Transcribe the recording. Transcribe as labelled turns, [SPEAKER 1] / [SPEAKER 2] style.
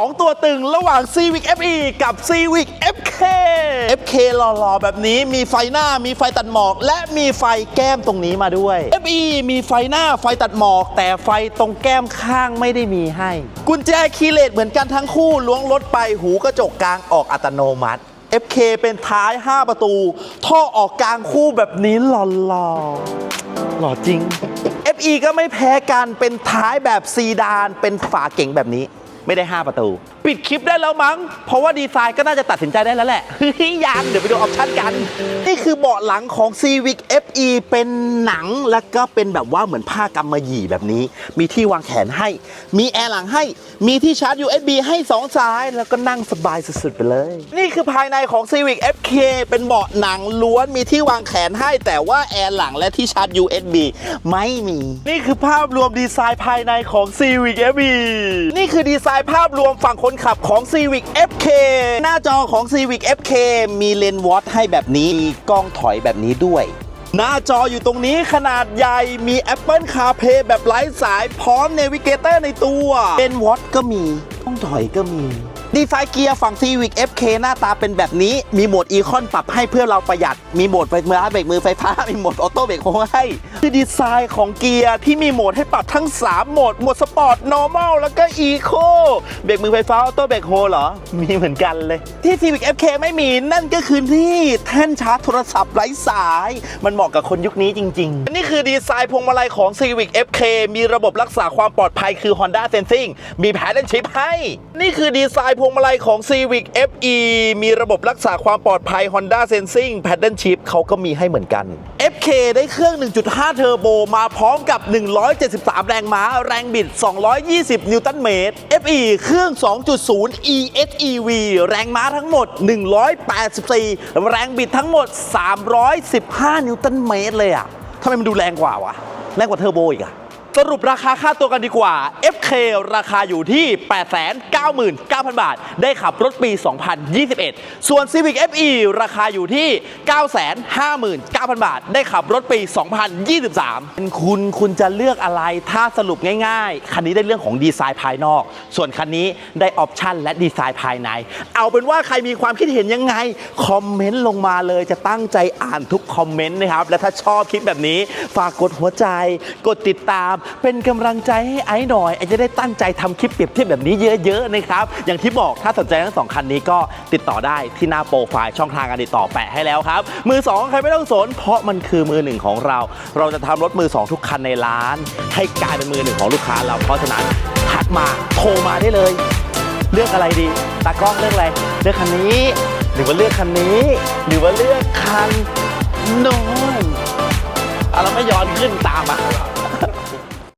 [SPEAKER 1] 2 ตัวตึงระหว่าง Civic FE กับ Civic FK FK หล่อๆ แบบนี้มีไฟหน้ามีไฟตัดหมอก และมีไฟแก้มตรงนี้มาด้วย FE มีไฟหน้าไฟตัดหมอก แต่ไฟตรงแก้มข้างไม่ได้มีให้ กุญแจคีย์เลสเหมือนกันทั้งคู่ล้วงรถไปหูกระจกกลางออกอัตโนมัติ FK เป็นท้าย 5 ประตู ท่อออกกลางคู่แบบนี้หล่อๆหล่อจริง FE ก็ไม่แพ้กันเป็นท้ายแบบซีดาน เป็นฝาเก๋งแบบนี้ ไม่ได้ 5 ประตู ปิดคลิปได้แล้วมั้ง เพราะว่าดีไซน์ก็น่าจะตัดสินใจได้แล้วแหละ ยังเดี๋ยวไปดูออปชั่นกัน นี่คือเบาะหลังของ Civic FE เป็นหนังแล้วก็เป็นแบบว่าเหมือนผ้ากำมะหยี่แบบนี้ มีที่วางแขนให้ มีแอร์หลังให้ มีที่ชาร์จ USB ให้สองสาย แล้วก็นั่งสบายสุดๆไปเลย นี่คือภายในของ Civic FK เป็นเบาะหนังล้วนมีที่วางแขนให้ แต่ว่าแอร์หลังและที่ชาร์จ USB ไม่มี นี่คือภาพรวมดีไซน์ภายในของ Civic FE นี่คือดีไซน์ภาพรวมฝั่งคนขับของ Civic FK หน้าจอของ Civic FK มีเลนส์วอตให้แบบนี้ มีกล้องถอยแบบนี้ด้วย หน้าจออยู่ตรงนี้ขนาดใหญ่ มี Apple CarPlay แบบไร้สายพร้อม Navigator ในตัวเลนส์วอตก็มีกล้องถอยก็มี ดีไซน์เกียร์ฝั่ง Civic FK หน้าตาเป็นแบบนี้ มีโหมดอีคอนปรับให้เพื่อเราประหยัด มีโหมดไฟมือเบรกมือไฟฟ้า มีโหมดออโต้เบรกโฮให้คือดีไซน์ของเกียร์ที่มีโหมดให้ปรับทั้ง 3 โหมด โหมดสปอร์ต normal แล้วก็อีโคเบรกมือไฟฟ้าออโต้เบรกโฮเหรอ มีเหมือนกันเลย ที่ Civic FK ไม่มีนั่นก็คือที่แท่นชาร์จโทรศัพท์ไร้สาย มันเหมาะกับคนยุคนี้จริงๆนี่คือดีไซน์พวงมาลัยของ Civic FK มีระบบรักษาความปลอดภัยคือ Honda Sensing มี Pattern Chip ให้ นี่คือดีไซน์วงมาลัยของ Civic FE มีระบบรักษาความปลอดภัย Honda Sensing Pattern Chip เขาก็มีให้เหมือนกัน FK ได้เครื่อง 1.5 เทอร์โบมาพร้อมกับ 173 แรงม้า แรงบิด 220 นิวตันเมตร FE เครื่อง 2.0 EHEV แรงม้าทั้งหมด 184 แรงบิดทั้งหมด 315 นิวตันเมตรเลยอะทำไมมันดูแรงกว่าวะ แรงกว่าเทอร์โบอีกอะ สรุปราคาค่าตัวกันดีกว่า FK ราคาอยู่ที่ 899,000 บาท ได้ขับรถปี 2021 ส่วน Civic FE ราคาอยู่ที่ 959,000 บาท ได้ขับรถปี 2023เป็นคุณคุณจะเลือกอะไร ถ้าสรุปง่ายๆ คันนี้ได้เรื่องของดีไซน์ภายนอก ส่วนคันนี้ได้ออปชันและดีไซน์ภายใน เอาเป็นว่าใครมีความคิดเห็นยังไง คอมเมนต์ลงมาเลย จะตั้งใจอ่านทุกคอมเมนต์นะครับ และถ้าชอบคลิปแบบนี้ ฝากกดหัวใจ กดติดตามเป็นกำลังใจให้ไอ้หน่อยไอ้จะได้ตั้งใจทำคลิปเปรียบเทียบแบบนี้เยอะๆนะครับ อย่างที่บอกถ้าสนใจทั้งสองคันนี้ก็ติดต่อได้ที่หน้าโปรไฟล์ช่องทางการติดต่อแปะให้แล้วครับ มือสองใครไม่ต้องสน เพราะมันคือมือหนึ่งของเรา เราจะทำรถมือสองทุกคันในร้าน ให้กลายเป็นมือหนึ่งของลูกค้าเราเพราะฉะนั้นทักมาโทรมาได้เลย เลือกอะไรดีตากล้องเลือกอะไรเลือกคันนี้หรือว่าเลือกคันนี้ หรือว่าเลือกคันโน้นอะเราไม่ย้อนขึ้นตามอะ